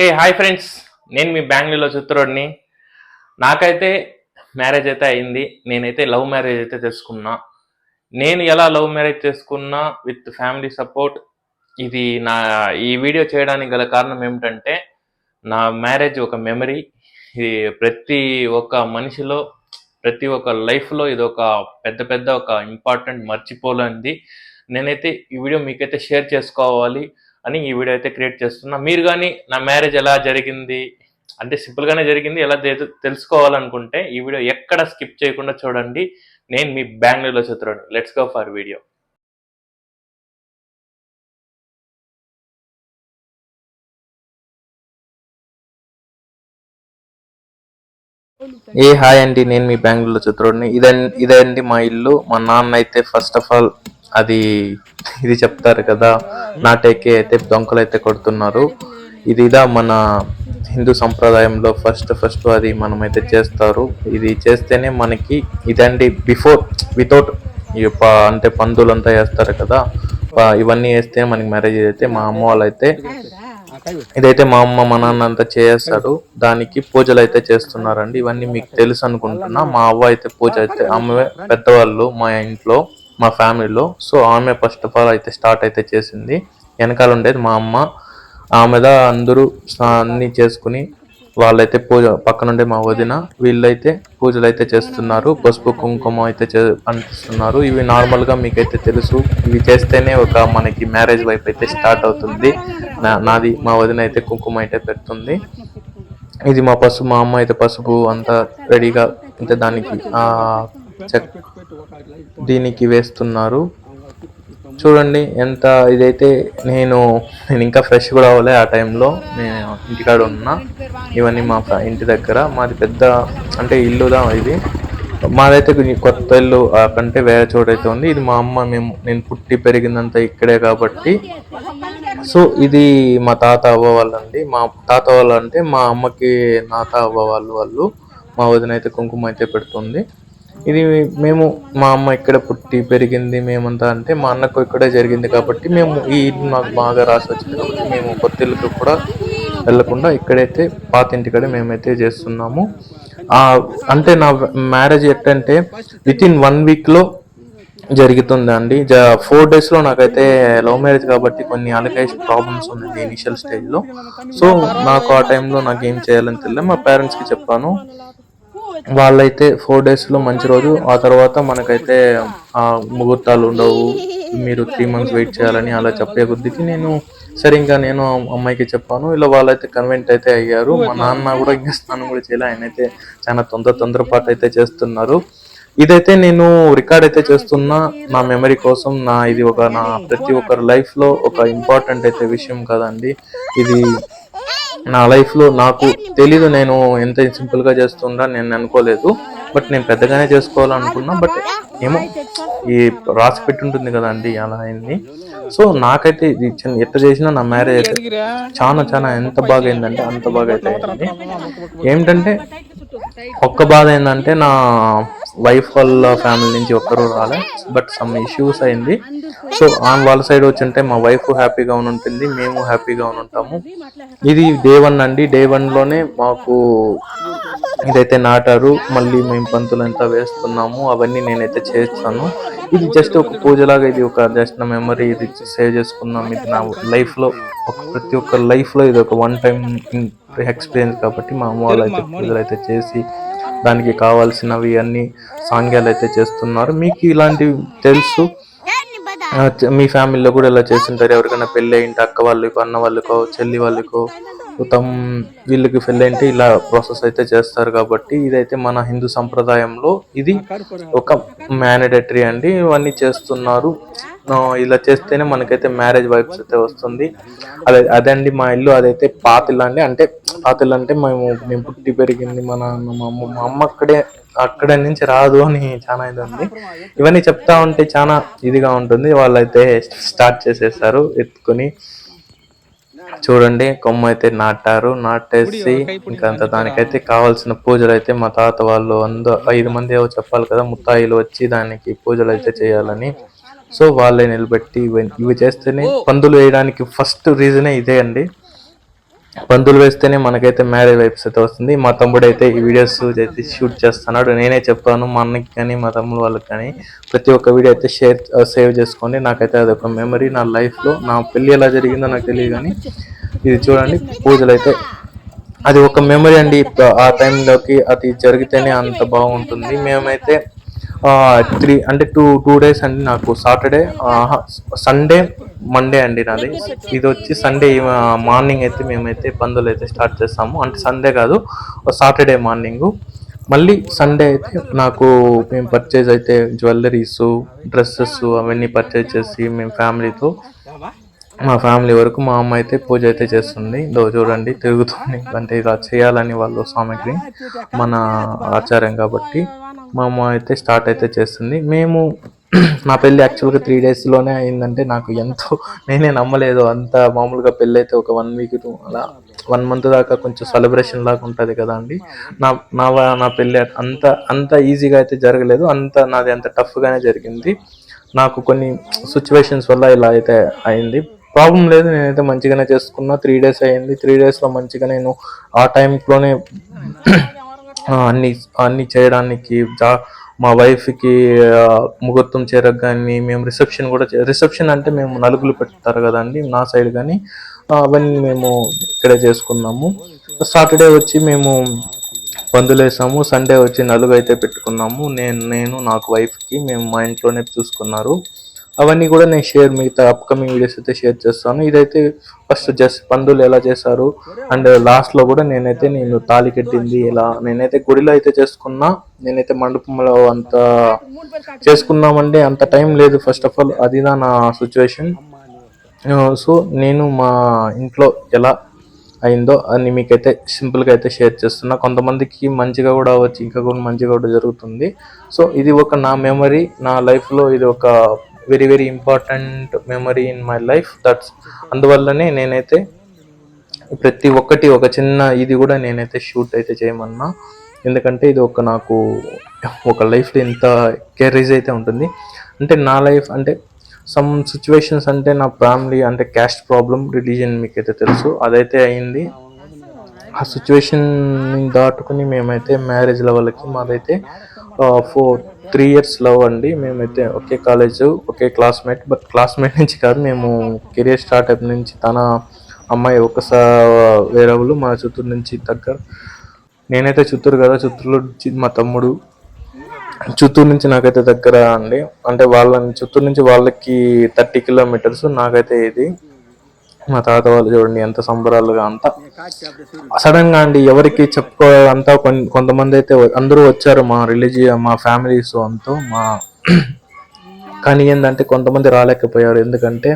Hey hi friends నేను మీ బెంగళూరులో చిత్తూరుడిని నాకైతే మ్యారేజ్ అయితే అయింది. నేనైతే లవ్ మ్యారేజ్ అయితే చేసుకున్నా. నేను ఎలా లవ్ మ్యారేజ్ చేసుకున్నా విత్ ఫ్యామిలీ సపోర్ట్ ఇది నా ఈ వీడియో చేయడానికి గల కారణం ఏమిటంటే నా మ్యారేజ్ ఒక మెమరీ ఇది ప్రతి ఒక్క మనిషిలో ప్రతి ఒక్క లైఫ్లో ఇది ఒక పెద్ద పెద్ద ఒక ఇంపార్టెంట్ మర్చిపోలేనిది. నేనైతే ఈ వీడియో మీకైతే షేర్ చేసుకోవాలి. అని ఈ వీడియో అయితే క్రియేట్ చేస్తున్నా. మీరు కానీ నా మ్యారేజ్ ఎలా జరిగింది? అంటే సింపుల్గానే జరిగింది. ఎలా తెలు- తెలుసుకోవాలనుకుంటే ఈ వీడియో ఎక్కడ స్కిప్ చేయకుండా చూడండి. నేను మీ బెంగళూరులో చిత్రుడు లెట్స్ గో ఫర్ వీడియో ఏ హాయ్ అండి నేను మీ బెంగళూరులో చిత్రుడిని ఇదండి ఇదండి మా ఇల్లు? మా నాన్న అయితే ఫస్ట్ ఆఫ్ ఆల్ అది ఇది చెప్తారు కదా నాటేకే అయితే దొంకలు అయితే కొడుతున్నారు. ఇది ఇదా మన హిందూ సంప్రదాయంలో ఫస్ట్ ఫస్ట్ అది మనమైతే చేస్తారు. ఇది చేస్తేనే మనకి ఇదండి బిఫోర్ వితౌట్ అంటే పందులంతా వేస్తారు కదా ఇవన్నీ వేస్తే మనకి మ్యారేజ్ అయితే మా అమ్మ వాళ్ళు అయితే ఇదైతే మా అమ్మ మా నాన్న అంతా చేస్తారు. దానికి పూజలు అయితే చేస్తున్నారండి. ఇవన్నీ మీకు తెలుసు అనుకుంటున్నా. మా అవ్వ అయితే పూజ అయితే ఆమె పెద్దవాళ్ళు మా ఇంట్లో మా ఫ్యామిలీలో. సో ఆమె ఫస్ట్ ఆఫ్ ఆల్ అయితే స్టార్ట్ అయితే చేసింది. వెనకాల ఉండేది మా అమ్మ. ఆమె అందరూ అన్ని చేసుకుని వాళ్ళైతే పూజ పక్కనుండే మా వదిన వీళ్ళైతే పూజలు అయితే చేస్తున్నారు. పసుపు కుంకుమ అయితే చే అంటిస్తున్నారు. ఇవి నార్మల్గా మీకైతే తెలుసు. ఇవి చేస్తేనే ఒక మనకి మ్యారేజ్ వైపు అయితే స్టార్ట్ అవుతుంది. నా- నాది మా వదిన అయితే కుంకుమ అయితే పెడుతుంది. ఇది మా పసుపు మా అమ్మ అయితే పసుపు అంతా రెడీగా అంటే దానికి దీనికి వేస్తున్నారు. చూడండి ఎంత ఇదైతే నేను నేను ఇంకా ఫ్రెష్ కూడా అవ్వలే ఆ టైంలో నేను ఇంటికాడ ఉన్నా. ఇవన్నీ మా ఇంటి దగ్గర. మాది పెద్ద అంటే ఇల్లుదా ఇది. మాదైతే కొత్త ఇల్లు కంటే వేరే చోట అయితే ఉంది. ఇది మా అమ్మ మేము నేను పుట్టి పెరిగిందంతా ఇక్కడే కాబట్టి. సో ఇది మా తాత అవ్వ వాళ్ళండి. మా తాత వాళ్ళు అంటే మా అమ్మకి నాత అవ్వ వాళ్ళు వాళ్ళు. మా వదిన అయితే కుంకుమ అయితే పెడుతుంది. ఇది మేము మా అమ్మ ఇక్కడ పుట్టి పెరిగింది మేమంతా అంటే మా అన్నకు ఇక్కడే జరిగింది కాబట్టి మేము ఈ ఇల్లు నాకు బాగా రాసి వచ్చింది కాబట్టి మేము కొత్త ఇల్లుకు కూడా వెళ్ళకుండా ఇక్కడైతే పాత ఇంటికడే మేమైతే చేస్తున్నాము. అంటే నా మ్యారేజ్ ఎట్టంటే విత్ ఇన్ వన్ వీక్లో జరుగుతుంది అండి ఫోర్ డేస్లో నాకైతే లవ్ మ్యారేజ్ కాబట్టి కొన్ని అలకేషన్ ప్రాబ్లమ్స్ ఉన్నాయి ఇనిషియల్ స్టేజ్లో. సో నాకు ఆ టైంలో నాకు ఏం చేయాలని తెలియదు. మా పేరెంట్స్కి చెప్పాను. వాళ్ళైతే ఫోర్ డేస్లో మంచి రోజు. ఆ తర్వాత మనకైతే ఆ ముహూర్తాలు ఉండవు. మీరు త్రీ మంత్స్ వెయిట్ చేయాలని అలా చెప్పే కొద్దికి నేను సరే ఇంకా నేను అమ్మాయికి చెప్పాను. ఇలా వాళ్ళైతే కన్వెంట్ అయితే అయ్యారు. మా నాన్న కూడా ఇంకా స్నానం కూడా చేయలే. ఆయన అయితే చాలా తొందర తొందరపాటు అయితే చేస్తున్నారు. ఇదైతే నేను రికార్డ్ అయితే చేస్తున్నా. నా మెమరీ కోసం నా ఇది ఒక నా ప్రతి ఒక్కరి లైఫ్లో ఒక ఇంపార్టెంట్ అయితే విషయం కదండి. ఇది నా లైఫ్లో నాకు తెలీదు నేను ఎంత సింపుల్గా చేస్తుందా నేను అనుకోలేదు. బట్ నేను పెద్దగానే చేసుకోవాలనుకున్నా బట్ ఏమో ఈ రాసి పెట్టి ఉంటుంది కదండి అలా అయింది. సో నాకైతే ఇది ఎట్ట చేసినా నా మ్యారేజ్ అయితే చాలా చాలా ఎంత బాగా అయిందంటే అంత బాగా అయితే అయింది ఏమిటంటే ఒక్క బాధ ఏంటంటే నా వైఫ్ వాళ్ళ ఫ్యామిలీ నుంచి ఒక్కరు రాలే బట్ సమ్ ఇష్యూస్ అయింది. సో ఆన్ వాళ్ళ సైడ్ వచ్చింటే మా వైఫ్ హ్యాపీగా ఉంటుంది మేము హ్యాపీగా ఉంటాము ఇది డే వన్ అండి. డే వన్లోనే మాకు ఇదైతే నాటారు మళ్ళీ మేము పంతులు అంతా వేస్తున్నాము అవన్నీ నేనైతే చేస్తాను. ఇది జస్ట్ ఒక పూజలాగా ఇది ఒక జస్ట్ నా మెమరీ ఇది సేవ్ చేసుకున్నాం. ఇది నా లైఫ్లో ఒక ప్రతి ఒక్క లైఫ్లో ఇది ఒక వన్ టైం ఎక్స్పీరియన్స్ కాబట్టి మా అమ్మ వాళ్ళు అయితే పూజలు అయితే చేసి దానికి కావాల్సినవి అన్ని సాంగ్యాలు అయితే చేస్తున్నారు. మీకు ఇలాంటివి తెలుసు? మీ ఫ్యామిలీలో కూడా ఇలా చేస్తుంటారు. ఎవరికైనా పెళ్ళి అయింటే అక్క వాళ్ళకో అన్న వాళ్ళకో చెల్లి వాళ్ళకో తమ్ వీళ్ళకి పెళ్ళి అంటే ఇలా ప్రాసెస్ అయితే చేస్తారు కాబట్టి ఇదైతే మన హిందూ సంప్రదాయంలో ఇది ఒక మ్యాండేటరీ అండి. ఇవన్నీ చేస్తున్నారు. ఇలా చేస్తేనే మనకైతే మ్యారేజ్ వైబ్స్ అయితే వస్తుంది. అదే అదండి మా ఇల్లు. అదైతే పాతిల్ అండి. అంటే పాతిల్ అంటే మేము మేము పుట్టి పెరిగింది మా నాన్న మా అమ్మ మా అమ్మ అక్కడే అక్కడ నుంచి రాదు అని చాలా ఇది ఉంది. ఇవన్నీ చెప్తా ఉంటే చాలా ఇదిగా ఉంటుంది. వాళ్ళైతే స్టార్ట్ చేసేసారు ఎత్తుకొని. చూడండి కొమ్మ అయితే నాటారు నాటేసి ఇంకా అంత దానికైతే కావాల్సిన పూజలు అయితే మా తాత వాళ్ళు అంద ఐదు మంది ఏవో చెప్పాలి కదా ముత్తాయిలు వచ్చి దానికి పూజలు అయితే చేయాలని. సో వాళ్ళే నిలబెట్టి ఇవి ఇవి చేస్తేనే పందులు వేయడానికి ఫస్ట్ రీజనే ఇదే అండి. పందులు వేస్తేనే మనకైతే మ్యారేజ్ వైబ్స్ అయితే వస్తుంది. మా తమ్ముడు అయితే ఈ వీడియోస్ అయితే షూట్ చేస్తున్నాడు. నేనే చెప్పాను మా అన్నకి కానీ మా తమ్ముడు వాళ్ళకి కానీ ప్రతి ఒక్క వీడియో అయితే షేర్ సేవ్ uh, చేసుకోండి. నాకైతే అది ఒక మెమరీ నా లైఫ్లో నా పెళ్ళి ఎలా జరిగిందో నాకు తెలియదు కానీ ఇది చూడండి పూజలు అయితే అది ఒక మెమరీ అండి. ఆ టైంలోకి అది జరిగితేనే అంత బాగుంటుంది. మేమైతే త్రీ అంటే టూ టూ డేస్ అండి నాకు సాటర్డే సండే మండే అండి నాది. ఇది వచ్చి సండే మార్నింగ్ అయితే మేమైతే పందులు అయితే స్టార్ట్ చేస్తాము. అంటే సండే కాదు సాటర్డే మార్నింగ్ మళ్ళీ సండే అయితే నాకు మేము పర్చేజ్ అయితే జ్యువెలరీస్ డ్రెస్సెస్ అవన్నీ పర్చేజ్ చేసి మేము ఫ్యామిలీతో మా ఫ్యామిలీ వరకు మా అమ్మ అయితే పూజ అయితే చేస్తుంది. ఇదో చూడండి తిరుగుతుంది. అంటే ఇలా చేయాలని వాళ్ళు సామాగ్రి మన ఆచారం కాబట్టి మా అమ్మ అయితే స్టార్ట్ అయితే చేస్తుంది. మేము నా పెళ్ళి యాక్చువల్గా త్రీ డేస్లోనే అయిందంటే నాకు ఎంతో నేనే నమ్మలేదు. అంత మామూలుగా పెళ్ళి అయితే ఒక వన్ వీక్ అలా వన్ మంత్ దాకా కొంచెం సెలబ్రేషన్ లాగా ఉంటుంది కదా అండి. నా నా నా పెళ్ళి అంత అంత ఈజీగా అయితే జరగలేదు. అంత నాది అంత టఫ్గానే జరిగింది. నాకు కొన్ని సిచ్యువేషన్స్ వల్ల ఇలా అయితే అయింది. ప్రాబ్లం లేదు నేనైతే మంచిగానే చేసుకున్నా. త్రీ డేస్ అయింది. త్రీ డేస్లో మంచిగా నేను ఆ టైంలోనే అన్ని అన్ని చేయడానికి జా మా వైఫ్కి ముహూర్తం చేరక కానీ మేము రిసెప్షన్ కూడా రిసెప్షన్ అంటే మేము నలుగులు పెడతారు కదండి నా సైడ్ కానీ అవన్నీ మేము ఇక్కడే చేసుకున్నాము. సాటర్డే వచ్చి మేము పందులేసాము సండే వచ్చి నలుగు అయితే పెట్టుకున్నాము నేను నేను నాకు వైఫ్కి మేము మా ఇంట్లోనే చూసుకున్నారు. అవన్నీ కూడా నేను షేర్ మిగతా అప్కమింగ్ వీడియోస్ అయితే షేర్ చేస్తాను. ఇదైతే ఫస్ట్ జస్ట్ పందులు ఎలా చేశారు? అండ్ లాస్ట్లో కూడా నేనైతే నేను తాళి కట్టింది ఎలా? నేనైతే గుడిలో అయితే చేసుకున్నా. నేనైతే మండపంలో అంత చేసుకున్నామంటే అంత టైం లేదు. ఫస్ట్ ఆఫ్ ఆల్ అది నా సిచ్యువేషన్ సో నేను మా ఇంట్లో ఎలా అయిందో అని మీకైతే సింపుల్గా అయితే షేర్ చేస్తున్నా. కొంతమందికి మంచిగా కూడా అవ్వచ్చు ఇంకా కూడా మంచిగా కూడా జరుగుతుంది. సో ఇది ఒక నా మెమరీ నా లైఫ్లో ఇది ఒక very very important memory in my life that's అందువల్లనే నేనైతే ప్రతి ఒక్కటి ఒక చిన్న ఇది కూడా నేనైతే షూట్ అయితే చేయమన్నా. ఎందుకంటే ఇది ఒక నాకు ఒక లైఫ్లో ఇంత కేరీజ్ అయితే ఉంటుంది. అంటే నా లైఫ్ అంటే సమ్ సిచ్యువేషన్స్ అంటే నా ఫ్యామిలీ అంటే క్యాస్ట్ ప్రాబ్లం రిలీజియన్ మీకైతే తెలుసు. అదైతే అయింది. ఆ సిచ్యువేషన్ దాటుకుని మేమైతే మ్యారేజ్ లెవెల్కి మాదైతే ఫోర్ త్రీ ఇయర్స్ లవ్ అండి. మేమైతే ఒకే కాలేజ్ ఒకే క్లాస్మేట్ బట్ క్లాస్మేట్ నుంచి కాదు మేము కెరియర్ స్టార్ట్ నుంచి తన అమ్మాయి ఒకసారి వేరే వాళ్ళు మా చిత్తూరు నుంచి దగ్గర నేనైతే చిత్తూరు కదా చిత్తూరులో మా తమ్ముడు. చిత్తూరు నుంచి నాకైతే దగ్గర అండి. అంటే వాళ్ళ చిత్తూరు నుంచి వాళ్ళకి థర్టీ కిలోమీటర్స్ నాకైతే ఇది. మా తాత వాళ్ళు చూడండి ఎంత సంబరాలుగా అంతా. సడన్గా అండి ఎవరికి చెప్పుకో అంతా కొంతమంది అయితే అందరూ వచ్చారు మా రిలీజియన్ మా ఫ్యామిలీస్ అంతా మా కానీ ఏంటంటే కొంతమంది రాలేకపోయారు. ఎందుకంటే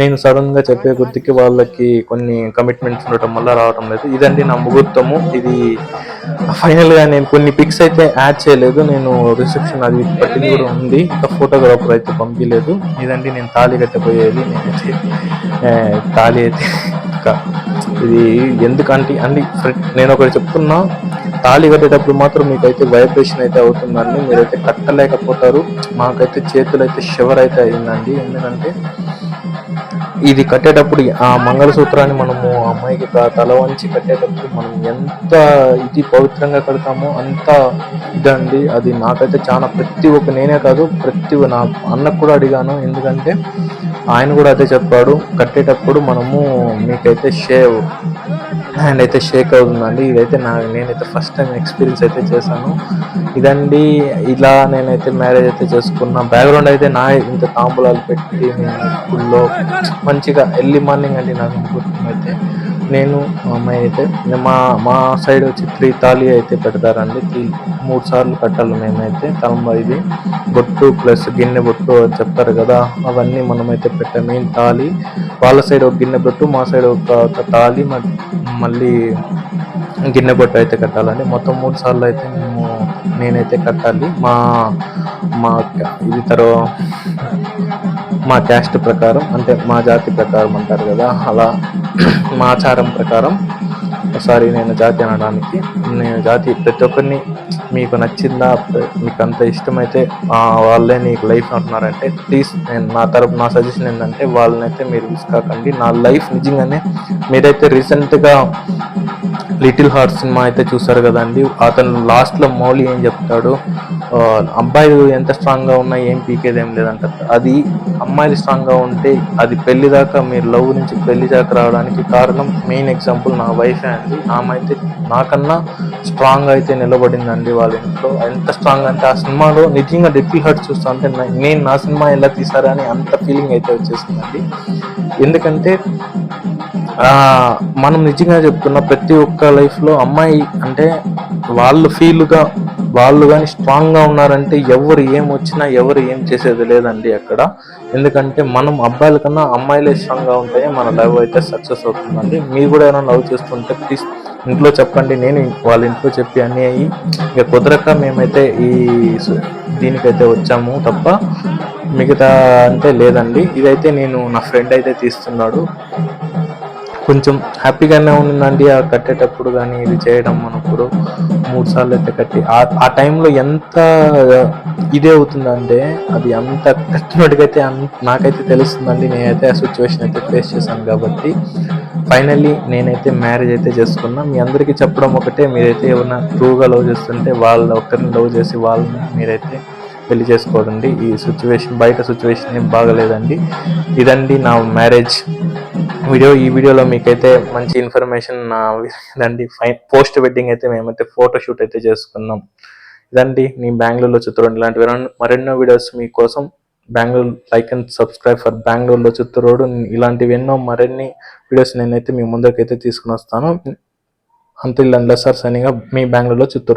నేను సడన్గా చెప్పే గుర్తుకి వాళ్ళకి కొన్ని కమిట్మెంట్స్ ఉండటం వల్ల రావడం లేదు. ఇదండి నా ముహూర్తము. ఇది ఫైనల్గా నేను కొన్ని పిక్స్ అయితే యాడ్ చేయలేదు. నేను రిసెప్షన్ అది పట్టింది కూడా ఉంది. ఇంకా ఫోటోగ్రాఫర్ అయితే పంపించలేదు. ఇదండి నేను తాళి కట్టబోయేది. నేనైతే తాళి అయితే ఇది ఎందుకంటే అండి ఫ్రెండ్ నేను ఒకటి చెప్తున్నా. తాళి కట్టేటప్పుడు మాత్రం మీకైతే వైబ్రేషన్ అయితే అవుతుందండి. మీరైతే కట్టలేకపోతారు. మాకైతే చేతులు అయితే షవర్ అయితే అయిందండి. ఎందుకంటే ఇది కట్టేటప్పుడు ఆ మంగళసూత్రాన్ని మనము ఆ అమ్మాయికి తల వంచి కట్టేటప్పుడు మనం ఎంత ఇది పవిత్రంగా కడతామో అంత ఇదండి. అది నాకైతే చాలా ప్రతి ఒక్క నేనే కాదు ప్రతి నా అన్నకు కూడా అడిగాను. ఎందుకంటే ఆయన కూడా అదే చెప్పాడు. కట్టేటప్పుడు మనము మీకైతే షేవ్ హ్యాండ్ అయితే షేక్ అవుతుందండి. ఇదైతే నా నేనైతే ఫస్ట్ టైం ఎక్స్పీరియన్స్ అయితే చేశాను. ఇదండి ఇలా నేనైతే మ్యారేజ్ అయితే చేసుకున్నా. బ్యాక్గ్రౌండ్ అయితే నా ఇంత తాంబూలాలు పెట్టి నేను గుళ్ళో మంచిగా ఎర్లీ మార్నింగ్ అండి నాకు అయితే నేను మా అమ్మాయి అయితే మా మా సైడ్ వచ్చి త్రీ తాళి అయితే పెడతారండి. త్రీ మూడు సార్లు కట్టాలి మేమైతే. తలంబ ఇది బొట్టు ప్లస్ గిన్నె బొట్టు అని చెప్తారు కదా అవన్నీ మనమైతే పెట్టాం. మెయిన్ తాళి వాళ్ళ సైడ్ ఒక గిన్నె బొట్టు మా సైడ్ ఒక ఒక తాళి మళ్ళీ గిన్నె బొట్టు అయితే కట్టాలండి. మొత్తం మూడు సార్లు అయితే మేము నేనైతే కట్టాలి. మా మా ఇది తర్వాత మా క్యాస్ట్ ప్రకారం అంటే మా జాతి ప్రకారం అంటారు కదా అలా మా ఆచారం ప్రకారం ఒకసారి నేను జాతి అనడానికి నేను జాతి ప్రతి ఒక్కరిని మీకు నచ్చిందా మీకు అంత ఇష్టమైతే వాళ్ళే నీకు లైఫ్ అంటున్నారంటే ప్లీజ్ నేను నా తరపు నా సజెషన్ ఏంటంటే వాళ్ళనైతే మీరు మిస్ కాకండి. నా లైఫ్ నిజంగానే మీరైతే రీసెంట్గా లిటిల్ హార్ట్ సినిమా అయితే చూసారు కదండి. అతను లాస్ట్లో మౌలి ఏం చెప్తాడు? అబ్బాయిలు ఎంత స్ట్రాంగ్గా ఉన్నా ఏం పీకేది ఏం లేదంట. అది అమ్మాయిలు స్ట్రాంగ్గా ఉంటే అది పెళ్ళి దాకా మీరు లవ్ నుంచి పెళ్ళి దాకా రావడానికి కారణం మెయిన్ ఎగ్జాంపుల్ నా వైఫే అండి. ఆమె అయితే నాకన్నా స్ట్రాంగ్ అయితే నిలబడిందండి వాళ్ళ ఇంట్లో. ఎంత స్ట్రాంగ్ అంటే ఆ సినిమాలో నిజంగా లిటిల్ హర్ట్ చూస్తా అంటే నా- నేను నా సినిమా ఎలా తీసారని అంత ఫీలింగ్ అయితే వచ్చేసిందండి. ఎందుకంటే మనం నిజంగా చెప్తున్న ప్రతి ఒక్క లైఫ్లో అమ్మాయి అంటే వాళ్ళు ఫీల్గా వాళ్ళు కానీ స్ట్రాంగ్గా ఉన్నారంటే ఎవరు ఏం వచ్చినా ఎవరు ఏం చేసేది లేదండి అక్కడ. ఎందుకంటే మనం అబ్బాయిల కన్నా అమ్మాయిలే స్ట్రాంగ్గా ఉంటాయి మన లవ్ అయితే సక్సెస్ అవుతుందండి. మీరు కూడా ఏమైనా లవ్ చేస్తుంటే ప్లీజ్ ఇంట్లో చెప్పండి. నేను వాళ్ళ ఇంట్లో చెప్పి అన్ని అయ్యి ఇక కుదరక మేమైతే ఈ దీనికైతే వచ్చాము తప్ప మిగతా అంటే లేదండి. ఇదైతే నేను నా ఫ్రెండ్ అయితే తీస్తున్నాడు. కొంచెం హ్యాపీగానే ఉండిందండి ఆ కట్టేటప్పుడు కానీ ఇది చేయడం మనప్పుడు మూడు సార్లు అయితే కట్టి. ఆ ఆ టైంలో ఎంత ఇదే అవుతుందంటే అది అంత కట్టినట్టుగైతే అన్- నాకైతే తెలుస్తుందండి. నేనైతే ఆ సిచ్యువేషన్ అయితే ఫేస్ చేశాను కాబట్టి. ఫైనల్లీ నేనైతే మ్యారేజ్ అయితే చేసుకున్నా. మీ అందరికీ చెప్పడం ఒకటే మీరైతే ఏమైనా ట్రూగా లవ్ చేస్తుంటే వాళ్ళ ఒక్కరిని లవ్ చేసి వాళ్ళని మీరైతే పెళ్ళి చేసుకోవడండి ఈ సిచ్యువేషన్ బయట సిచ్యువేషన్ ఏం బాగలేదండి. ఇదండి నా మ్యారేజ్ వీడియో ఈ వీడియోలో మీకైతే మంచి ఇన్ఫర్మేషన్ ఇదండి. ఫైన్ పోస్ట్ వెడ్డింగ్ అయితే మేమైతే ఫోటో షూట్ అయితే చేసుకున్నాం. ఇదండి మీ బెంగళూరులో చిత్తూరు ఇలాంటి మరెన్నో వీడియోస్ మీకోసం Bengaluru like and subscribe for బెంగళూరులో చిత్తూరు ఇలాంటివి ఎన్నో మరిన్ని వీడియోస్ నేనైతే మీ ముందరికైతే తీసుకుని వస్తాను. అంతే అండ్ సార్ సైనింగ్ మీ బెంగళూరులో చిత్తూరు